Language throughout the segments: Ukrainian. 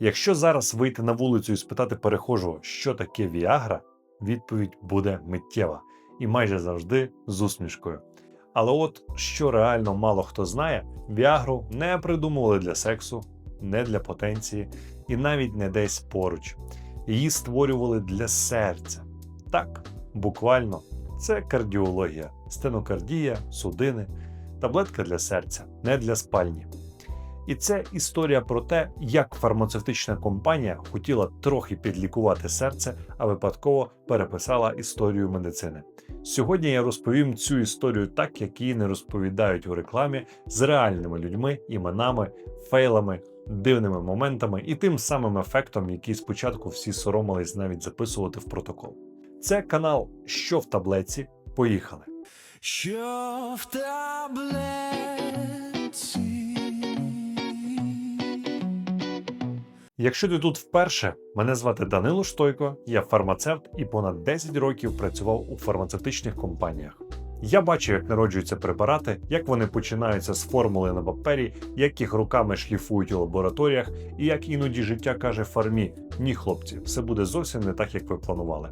Якщо зараз вийти на вулицю і спитати перехожого, що таке Віагра, відповідь буде миттєва і майже завжди з усмішкою. Але от що реально мало хто знає, Віагру не придумували для сексу, не для потенції і навіть не десь поруч. Її створювали для серця. Так, буквально, це кардіологія, стенокардія, судини, таблетка для серця, не для спальні. І це історія про те, як фармацевтична компанія хотіла трохи підлікувати серце, а випадково переписала історію медицини. Сьогодні я розповім цю історію так, як її не розповідають у рекламі з реальними людьми, іменами, фейлами, дивними моментами і тим самим ефектом, який спочатку всі соромились навіть записувати в протокол. Це канал Що в таблетці? Поїхали. Що в таблетці? Якщо ти тут вперше, мене звати Данило Штойко, я фармацевт і понад 10 років працював у фармацевтичних компаніях. Я бачив, як народжуються препарати, як вони починаються з формули на папері, як їх руками шліфують у лабораторіях, і як іноді життя каже фармі: ні, хлопці, все буде зовсім не так, як ви планували.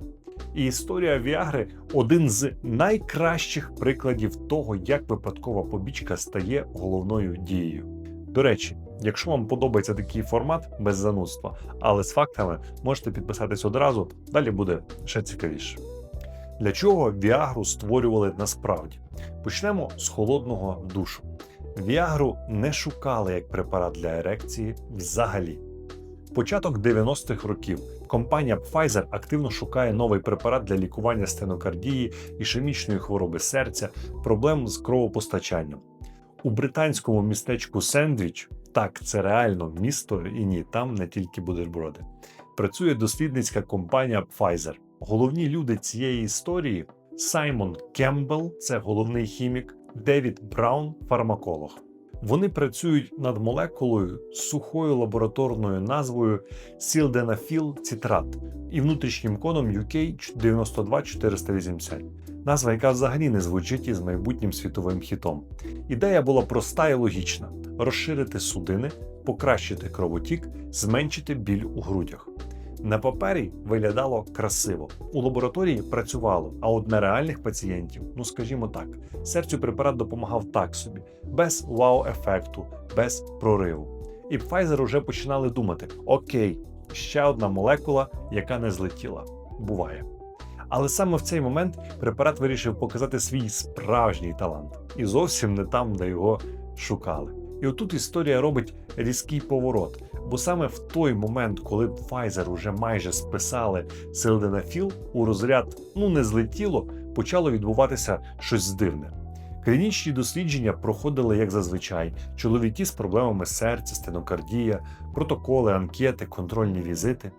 І історія Віагри один з найкращих прикладів того, як випадкова побічка стає головною дією. До речі, якщо вам подобається такий формат без занудства, але з фактами, можете підписатись одразу, далі буде ще цікавіше. Для чого Віагру створювали насправді? Почнемо з холодного душу. Віагру не шукали як препарат для ерекції взагалі. Початок 90-х років компанія Pfizer активно шукає новий препарат для лікування стенокардії, ішемічної хвороби серця, проблем з кровопостачанням. У британському містечку Сендвіч, так це реально місто, і ні, там не тільки бутерброди. Працює дослідницька компанія Pfizer. Головні люди цієї історії Саймон Кембл, це головний хімік, Девід Браун, фармаколог. Вони працюють над молекулою з сухою лабораторною назвою сілденафіл цитрат і внутрішнім кодом UK 92480. Назва, яка взагалі не звучить із майбутнім світовим хітом. Ідея була проста і логічна: розширити судини, покращити кровотік, зменшити біль у грудях. На папері виглядало красиво. У лабораторії працювало, а от на реальних пацієнтів, ну скажімо так, серцю препарат допомагав так собі, без вау-ефекту, без прориву. І Pfizer уже починали думати: окей, ще одна молекула, яка не злетіла. Буває. Але саме в цей момент препарат вирішив показати свій справжній талант, і зовсім не там, де його шукали. І отут історія робить різкий поворот. Бо саме в той момент, коли Pfizer уже майже списали силденафіл, у розряд ну не злетіло, почало відбуватися щось дивне. Клінічні дослідження проходили як зазвичай: чоловіки з проблемами серця, стенокардія, протоколи, анкети, контрольні візити.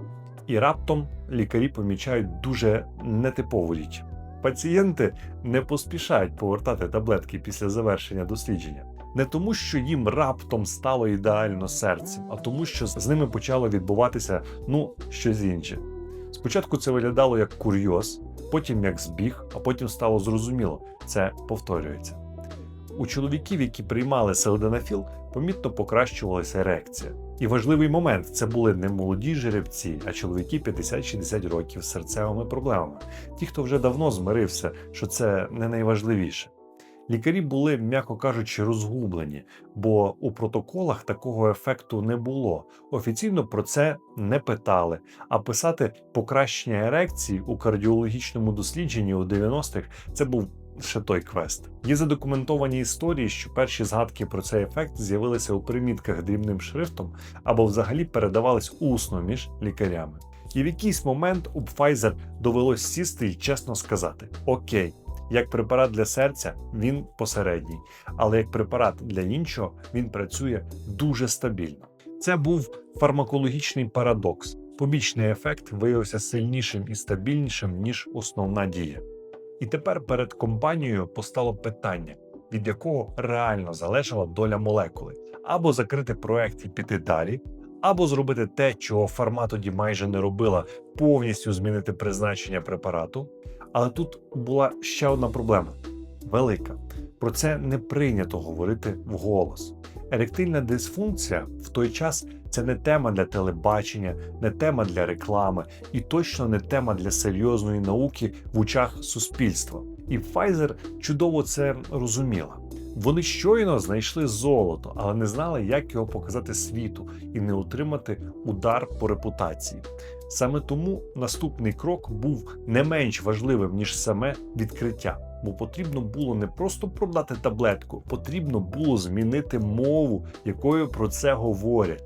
І раптом лікарі помічають дуже нетипову річ. Пацієнти не поспішають повертати таблетки після завершення дослідження. Не тому, що їм раптом стало ідеально серце, а тому, що з ними почало відбуватися ну щось інше. Спочатку це виглядало як курйоз, потім як збіг, а потім стало зрозуміло, це повторюється. У чоловіків, які приймали селденафіл, помітно покращувалася ерекція. І важливий момент це були не молоді жеребці, а чоловіки 50-60 років з серцевими проблемами. Ті, хто вже давно змирився, що це не найважливіше. Лікарі були, м'яко кажучи, розгублені, бо у протоколах такого ефекту не було. Офіційно про це не питали. А писати покращення ерекції у кардіологічному дослідженні у 90-х це був ще той квест. Є задокументовані історії, що перші згадки про цей ефект з'явилися у примітках дрібним шрифтом або взагалі передавались усно між лікарями. І в якийсь момент у Pfizer довелось сісти і чесно сказати: Окей. Як препарат для серця він посередній, але як препарат для іншого він працює дуже стабільно. Це був фармакологічний парадокс. Побічний ефект виявився сильнішим і стабільнішим ніж основна дія. І тепер перед компанією постало питання, від якого реально залежала доля молекули, або закрити проект і піти далі, або зробити те, чого фарма тоді майже не робила, повністю змінити призначення препарату. Але тут була ще одна проблема: велика. Про це не прийнято говорити вголос. Еректильна дисфункція в той час це не тема для телебачення, не тема для реклами і точно не тема для серйозної науки в очах суспільства. І Pfizer чудово це розуміла. Вони щойно знайшли золото, але не знали, як його показати світу і не отримати удар по репутації. Саме тому наступний крок був не менш важливим ніж саме відкриття, бо потрібно було не просто продати таблетку, потрібно було змінити мову, якою про це говорять.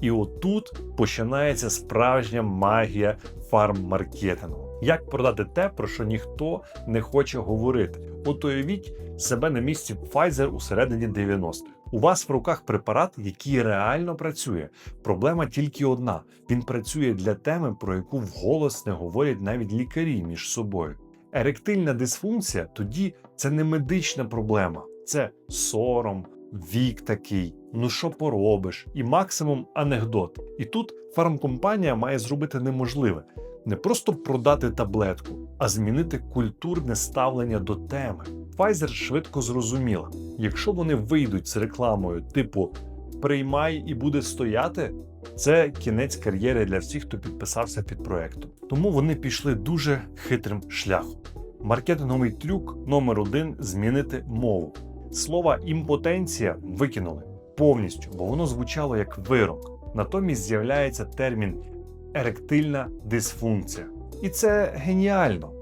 І отут починається справжня магія фарм-маркетингу. Як продати те, про що ніхто не хоче говорити? От уявіть себе на місці Pfizer у середині 90-х. У вас в руках препарат, який реально працює. Проблема тільки одна: він працює для теми, про яку вголос не говорять навіть лікарі між собою. Еректильна дисфункція тоді це не медична проблема, це сором, вік такий, ну що поробиш, і максимум анекдот. І тут фармкомпанія має зробити неможливе не просто продати таблетку, а змінити культурне ставлення до теми. Pfizer швидко зрозуміла, якщо вони вийдуть з рекламою типу приймай і буде стояти, це кінець кар'єри для всіх, хто підписався під проектом. Тому вони пішли дуже хитрим шляхом. Маркетинговий трюк номер один змінити мову. Слово імпотенція викинули повністю, бо воно звучало як вирок. Натомість з'являється термін еректильна дисфункція. І це геніально,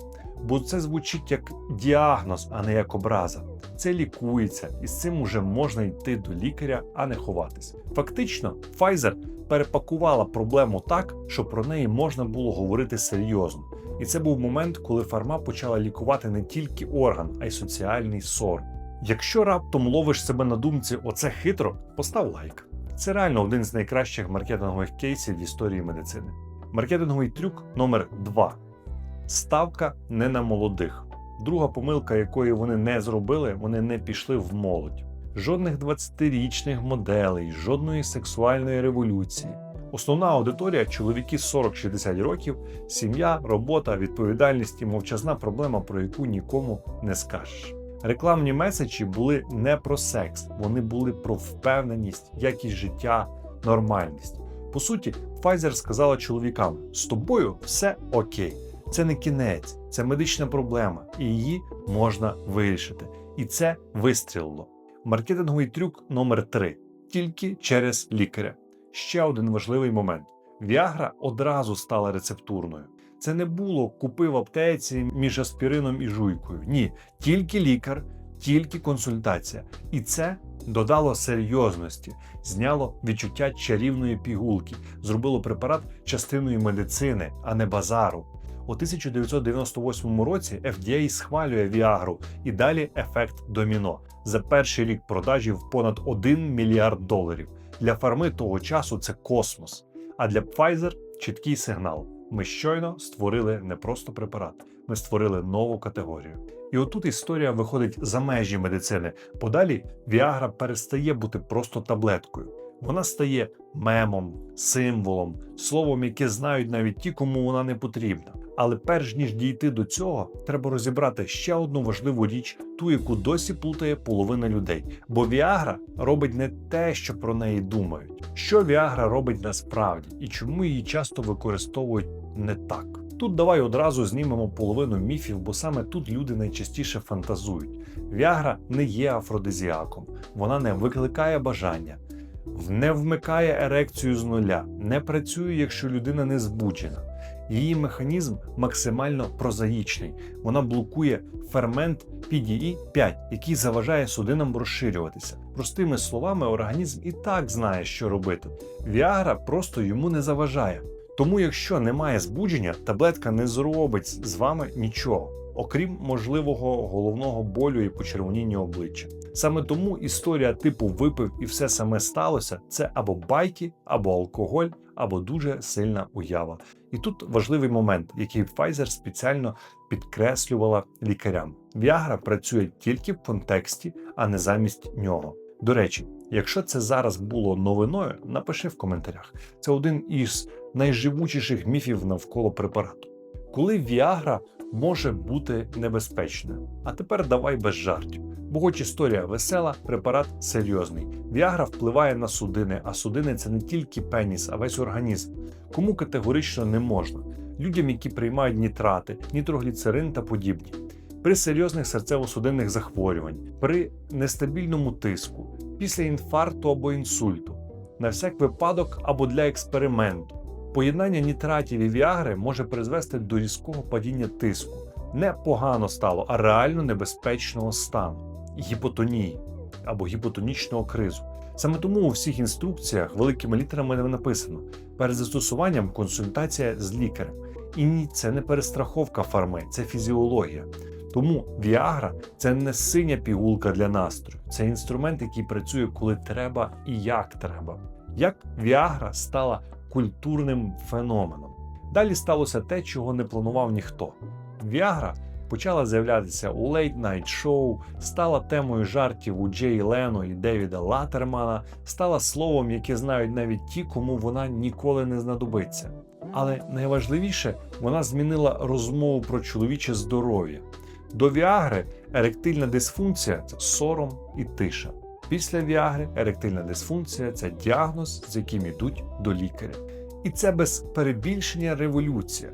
бо це звучить як діагноз, а не як образа. Це лікується, і з цим уже можна йти до лікаря, а не ховатись. Фактично, Pfizer перепакувала проблему так, що про неї можна було говорити серйозно. І це був момент, коли фарма почала лікувати не тільки орган, а й соціальний сор. Якщо раптом ловиш себе на думці, оце хитро, постав лайк. Це реально один з найкращих маркетингових кейсів в історії медицини. Маркетинговий трюк номер 2 ставка не на молодих. Друга помилка, якої вони не зробили, вони не пішли в молодь. Жодних 20-річних моделей, жодної сексуальної революції. Основна аудиторія чоловіки 40-60 років, сім'я, робота, відповідальність і мовчазна проблема, про яку нікому не скажеш. Рекламні меседжі були не про секс, вони були про впевненість, якість життя, нормальність. По суті, Pfizer сказала чоловікам: з тобою все окей. Це не кінець, це медична проблема, і її можна вирішити. І це вистрілило. Маркетинговий трюк номер 3 тільки через лікаря. Ще один важливий момент: Viagra одразу стала рецептурною. Це не було купи в аптеці між аспірином і жуйкою. Ні, тільки лікар, тільки консультація. І це додало серйозності, зняло відчуття чарівної пігулки, зробило препарат частиною медицини, а не базару. У 1998 році FDA схвалює Viagra і далі ефект доміно. За перший рік продажів понад 1 мільярд доларів. Для фарми того часу це космос. А для Pfizer чіткий сигнал. Ми щойно створили не просто препарат, ми створили нову категорію. І отут історія виходить за межі медицини. Подалі Viagra перестає бути просто таблеткою. Вона стає мемом, символом, словом, яке знають навіть ті, кому вона не потрібна. Але перш ніж дійти до цього, треба розібрати ще одну важливу річ, ту, яку досі плутає половина людей. Бо Viagra робить не те, що про неї думають. Що Viagra робить насправді і чому її часто використовують не так. Тут давай одразу знімемо половину міфів, бо саме тут люди найчастіше фантазують. Viagra не є афродизіаком, вона не викликає бажання, не вмикає ерекцію з нуля, не працює, якщо людина не збуджена. Її механізм максимально прозаїчний. Вона блокує фермент PDE5, який заважає судинам розширюватися. Простими словами, організм і так знає, що робити. Віагра просто йому не заважає. Тому, якщо немає збудження, таблетка не зробить з вами нічого, окрім можливого головного болю і почервоніння обличчя. Саме тому історія типу випив і все саме сталося це або байки, або алкоголь, або дуже сильна уява. І тут важливий момент, який Pfizer спеціально підкреслювала лікарям. Viagra працює тільки в контексті, а не замість нього. До речі, якщо це зараз було новиною, напиши в коментарях. Це один із найживучіших міфів навколо препарату. Коли Viagra може бути небезпечною. А тепер давай без жартів. Бо хоч історія весела, препарат серйозний. Віагра впливає на судини, а судини це не тільки пеніс, а весь організм. Кому категорично не можна. Людям, які приймають нітрати, нітрогліцерин та подібні. При серйозних серцево-судинних захворювань, при нестабільному тиску, після інфаркту або інсульту, на всяк випадок або для експерименту. Поєднання нітратів і віагри може призвести до різкого падіння тиску. Не погано стало, а реально небезпечного стану гіпотонії або гіпотонічного кризу. Саме тому у всіх інструкціях великими літерами написано: перед застосуванням консультація з лікарем. І ні, це не перестраховка фарми, це фізіологія. Тому Віагра це не синя пігулка для настрою, це інструмент, який працює коли треба і як треба. Як Віагра стала культурним феноменом. Далі сталося те, чого не планував ніхто. Віагра почала з'являтися у Night Show, стала темою жартів у Джей Лено і Девіда Латермана, стала словом, яке знають навіть ті, кому вона ніколи не знадобиться. Але найважливіше, вона змінила розмову про чоловіче здоров'я. До Віагри еректильна дисфункція це сором і тиша. Після Віагри еректильна дисфункція це діагноз, з яким йдуть до лікаря. І це без перебільшення революція.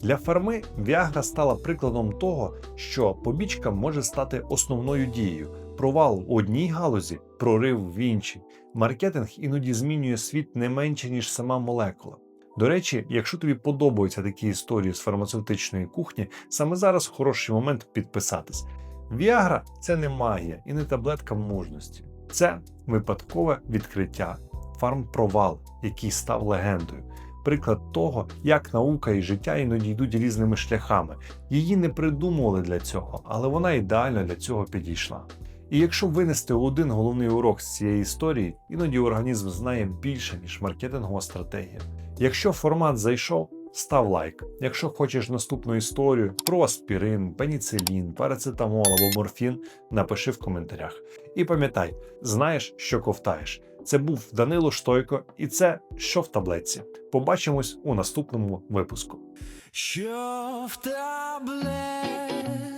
Для фарми Віагра стала прикладом того, що побічка може стати основною дією. Провал в одній галузі, прорив в іншій. Маркетинг іноді змінює світ не менше, ніж сама молекула. До речі, якщо тобі подобаються такі історії з фармацевтичної кухні, саме зараз хороший момент підписатись. Віагра це не магія і не таблетка мужності. Це випадкове відкриття, фармпровал, який став легендою. Приклад того, як наука і життя іноді йдуть різними шляхами. Її не придумували для цього, але вона ідеально для цього підійшла. І якщо винести один головний урок з цієї історії, іноді організм знає більше, ніж маркетингова стратегія. Якщо формат зайшов, став лайк. Якщо хочеш наступну історію про аспірин, пеніцилін, парацетамол або морфін, напиши в коментарях. І пам'ятай, знаєш, що ковтаєш. Це був Данило Штойко, і це що в таблетці. Побачимось у наступному випуску. Що в таблетці